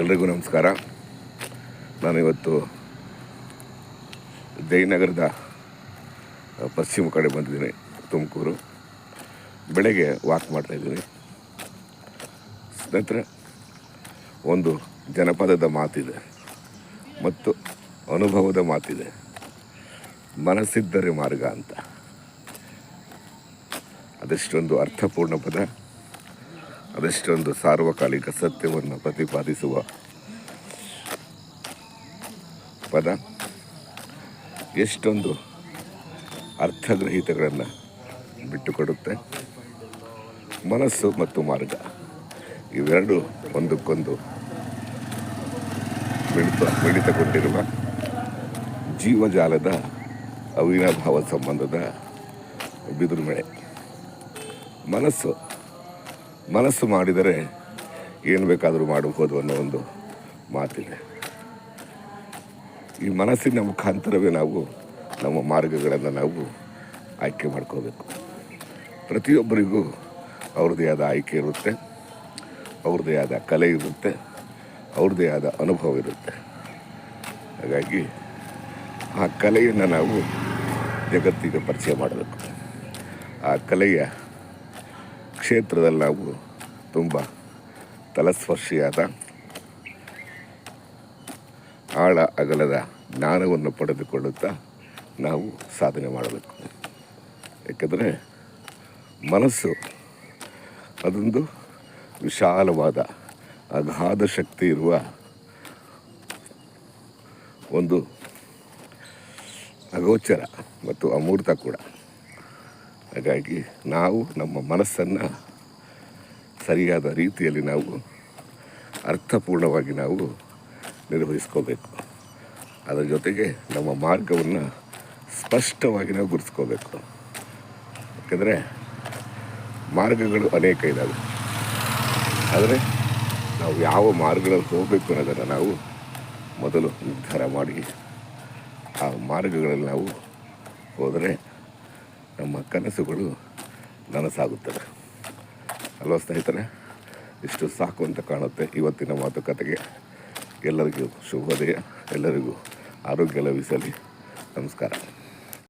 ಎಲ್ರಿಗೂ ನಮಸ್ಕಾರ. ನಾನಿವತ್ತು ಜಯನಗರದ ಪಶ್ಚಿಮ ಕಡೆ ಬಂದಿದ್ದೀನಿ, ತುಮಕೂರು. ಬೆಳಗ್ಗೆ ವಾಕ್ ಮಾಡ್ತಾಯಿದ್ದೀನಿ ಸ್ನೇಹಿತರೆ, ಒಂದು ಜನಪದದ ಮಾತಿದೆ ಮತ್ತು ಅನುಭವದ ಮಾತಿದೆ. ಮನಸ್ಸಿದ್ದರೆ ಮಾರ್ಗ ಅಂತ. ಅದೆಷ್ಟೊಂದು ಅರ್ಥಪೂರ್ಣ ಪದ. ಅದೆಷ್ಟೊಂದು ಸಾರ್ವಕಾಲಿಕ ಸತ್ಯವನ್ನು ಪ್ರತಿಪಾದಿಸುವ ಪದ? ಎಷ್ಟೊಂದು ಅರ್ಥಗ್ರಹಿತಗಳನ್ನು ಬಿಟ್ಟುಕೊಡುತ್ತೆ? ಮನಸ್ಸು ಮತ್ತು ಮಾರ್ಗ. ಇವೆರಡು ಒಂದಕ್ಕೊಂದು ಮಿಳಿತ ಮಿಳಿತಗೊಂಡಿರುವ ಜೀವಜಾಲದ ಅವಿನಾಭಾವ ಸಂಬಂಧದ ಬಿದುರುಮಳೆ ಮನಸ್ಸು ಮನಸ್ಸು ಮಾಡಿದರೆ ಏನು ಬೇಕಾದರೂ ಮಾಡಬಹುದು ಅನ್ನೋ ಒಂದು ಮಾತಿದೆ. ಈ ಮನಸ್ಸಿನ ಮುಖಾಂತರವೇ ನಾವು ನಮ್ಮ ಮಾರ್ಗಗಳನ್ನು ನಾವು ಆಯ್ಕೆ ಮಾಡ್ಕೋಬೇಕು. ಪ್ರತಿಯೊಬ್ಬರಿಗೂ ಅವ್ರದ್ದೇ ಆದ ಆಯ್ಕೆ ಇರುತ್ತೆ, ಅವ್ರದ್ದೇ ಆದ ಕಲೆ ಇರುತ್ತೆ, ಅವ್ರದ್ದೇ ಆದ ಅನುಭವ ಇರುತ್ತೆ. ಹಾಗಾಗಿ ಆ ಕಲೆಯನ್ನು ನಾವು ಜಗತ್ತಿಗೆ ಪರಿಚಯ ಮಾಡಬೇಕು. ಆ ಕಲೆಯ ಕ್ಷೇತ್ರದಲ್ಲಿ ನಾವು ತುಂಬ ತಲಸ್ಪರ್ಶಿಯಾದ ಆಳ ಅಗಲದ ಜ್ಞಾನವನ್ನು ಪಡೆದುಕೊಳ್ಳುತ್ತಾ ನಾವು ಸಾಧನೆ ಮಾಡಬೇಕು. ಏಕೆಂದರೆ ಮನಸ್ಸು ಅದೊಂದು ವಿಶಾಲವಾದ ಅಗಾಧ ಶಕ್ತಿ ಇರುವ ಒಂದು ಅಗೋಚರ ಮತ್ತು ಅಮೂರ್ತ ಕೂಡ. ಹಾಗಾಗಿ ನಾವು ನಮ್ಮ ಮನಸ್ಸನ್ನು ಸರಿಯಾದ ರೀತಿಯಲ್ಲಿ ನಾವು ಅರ್ಥಪೂರ್ಣವಾಗಿ ನಾವು ನಿರ್ವಹಿಸ್ಕೋಬೇಕು. ಅದರ ಜೊತೆಗೆ ನಮ್ಮ ಮಾರ್ಗವನ್ನು ಸ್ಪಷ್ಟವಾಗಿ ನಾವು ಗುರುತಿಸ್ಕೋಬೇಕು. ಯಾಕೆಂದರೆ ಮಾರ್ಗಗಳು ಅನೇಕ ಇದ್ದಾವೆ ಆದರೆ ನಾವು ಯಾವ ಮಾರ್ಗಗಳಲ್ಲಿ ಹೋಗಬೇಕು ಅನ್ನೋದನ್ನು ನಾವು ಮೊದಲು ನಿರ್ಧಾರ ಮಾಡಿ ಆ ಮಾರ್ಗಗಳಲ್ಲಿ ನಾವು ಹೋದರೆ ನಮ್ಮ ಕನಸುಗಳು ನನಸಾಗುತ್ತವೆ. ಅಲ್ವಾ ಸ್ನೇಹಿತರೆ? ಇಷ್ಟು ಸಾಕು ಅಂತ ಕಾಣುತ್ತೆ ಇವತ್ತಿನ ಮಾತುಕತೆಗೆ. ಎಲ್ಲರಿಗೂ ಶುಭೋದಯ ಎಲ್ಲರಿಗೂ ಆರೋಗ್ಯ ಲಭಿಸಲಿ. ನಮಸ್ಕಾರ.